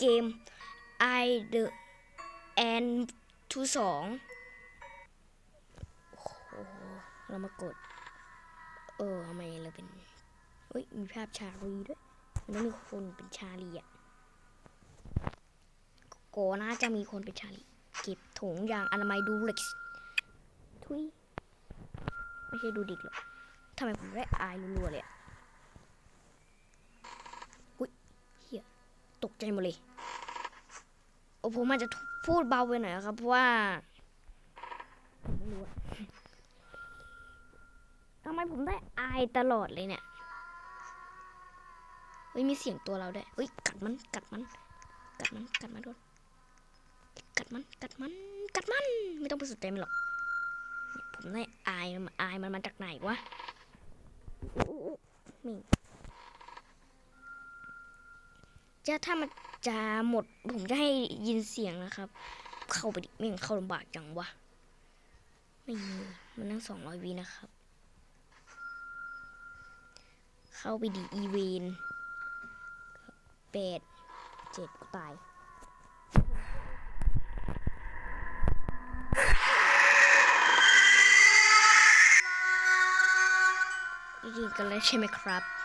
เกม I the and to สองโอ้โห เรามากด เออทำไมเราเป็นเฮ้ย มีภาพชาลีด้วย มันต้องมีคนเป็นชาลีอะโกน่าจะมีคนเป็นชาลี เก็บถุงยางอนามัยดูเล็กทุย ไม่ใช่ดูดิกหรอกทำไมผมได้อายรัวๆเลยอะอุ้ยเฮียตกใจหมดเลย โอ้ผมอาจจะพูดเบาไปหน่อยครับ เพราะว่าไม่รู้ทำไมผมได้อายตลอดเลยเนี่ยเฮ้ยมีเสียงตัวเราด้วยเฮ้ยกัดมันกัดมัน กัดมันกัดมันโดนกัดมันกัดมันกัดมัน ไม่ต้องไปสนใจมันหรอกผมได้อายมันอายมันมาจากไหนวะนี่ จะถ้ามันจะหมดผมจะให้ยินเสียงนะครับ เข้าไปดิไม่งเข้าลำบากจังวะไม่มีมันนั่งสองร้อยวีนะครับ เข้าไปดีอีเวนแปดเจ็ดกูตายยิงกันเลยใช่ไหมครับ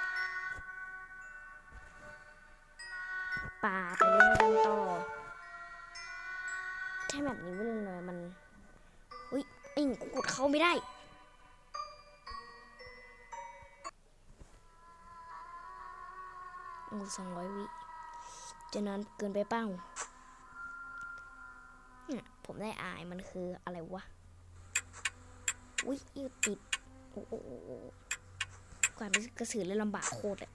ป่าไปเล่นกันต่อแค่แบบนี้ไม่เลยเลย มันอุ้ยไอ้หนูกดเขาไม่ได้โอ้สองร้อยวิจะนานเกินไปเป้าเนี่ยผมได้อายมันคืออะไรวะ อุ้ยอิวติด โอ้โอ้โอ้โอ้การเป็นกระสือเลยลำบากโคตรเลย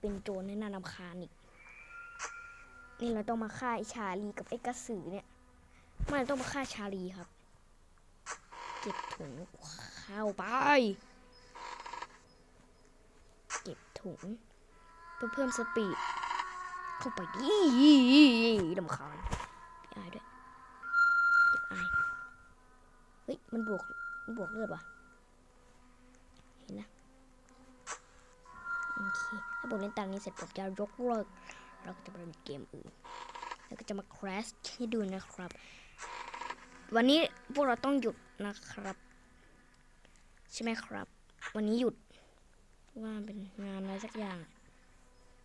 เป็นโจรให้น่ารำคาญอีก นี่เราต้องมาฆ่าไอชาลีกับไอกระสือเนี่ยไม่เราต้องมาฆ่าชาลีครับ เก็บถุงเข้าไป เก็บถุง เพื่อเพิ่มสปีด เข้าไปดิลำคาญพี่อายด้วยเก็บอาย เฮ้ย มันบวกมันบวกเลือดว่ะ เห็นนะ โอ เคถ้าผมเล่นตามนี้เสร็จผมจะยกเลิกเราก็จะไปเล่นเกมอื่น แล้วก็จะมา crash ให้ดูนะครับ วันนี้พวกเราต้องหยุดนะครับ ใช่ไหมครับ วันนี้หยุดว่าเป็นงานอะไรสักอย่าง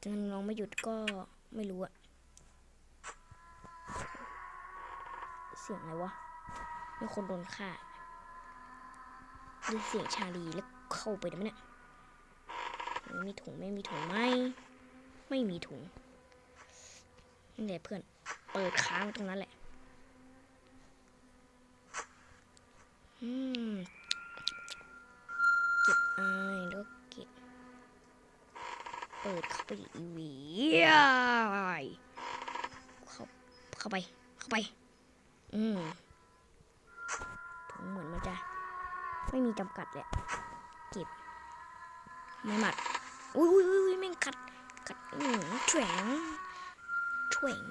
ถ้าน้องไม่หยุดก็ไม่รู้อะเสียงอะไรวะมีคนโดนฆ่าด้เสียงชาลีแล้วเข้าไปได้ไหมเนี่ย ม่มีถุงไม่มีถุงไหมไม่มีถุงนี่แหละเพื่อน เปิดค้างตรงนั้นแหละ อืมเก็บอายแล้วเก็บเปิดเข้าไปอีวีเข้าเข้าไป เข้าไป อืมถุงเหมือนมันจะ ไม่มีจำกัดเลยอะเก็บ ไม่หมัด อุ้ยอุ้ยอุ้ยแม่งกัดกัดอืมแฉงแฉง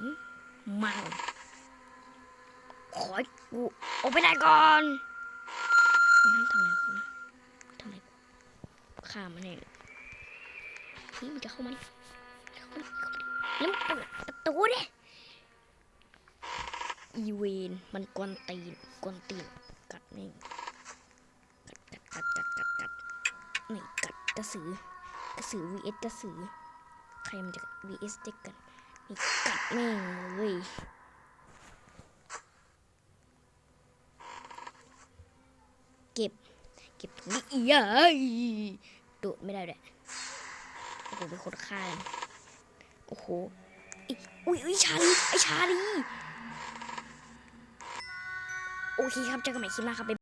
มังขอกูออกไปได้ก่อนน้ำทำอะไรกูนะทำอะไรกูฆ่ามันเองนี่มันจะเข้ามาดิเข้ามาดิเข้ามาดิแล้วเปิดประตูดิอีเวนมันกวนตีนกวนตีนกัดนี่กัดกัดกัดกัดกัดกัดนี่กัดกระสือ กระสือ vs กระสือ ใครมันจะ vs เด็กกันนี่กัดแม่งเลยเก็บ เก็บถุงนี่อีเอ้ยโดดไม่ได้ด้วยโอ้โหเป็นคนฆ่าโอ้โหอิอุ้ยอุ้ยชาลีไอชาลีโอเคครับเจอกันใหม่คลิปหน้าครับ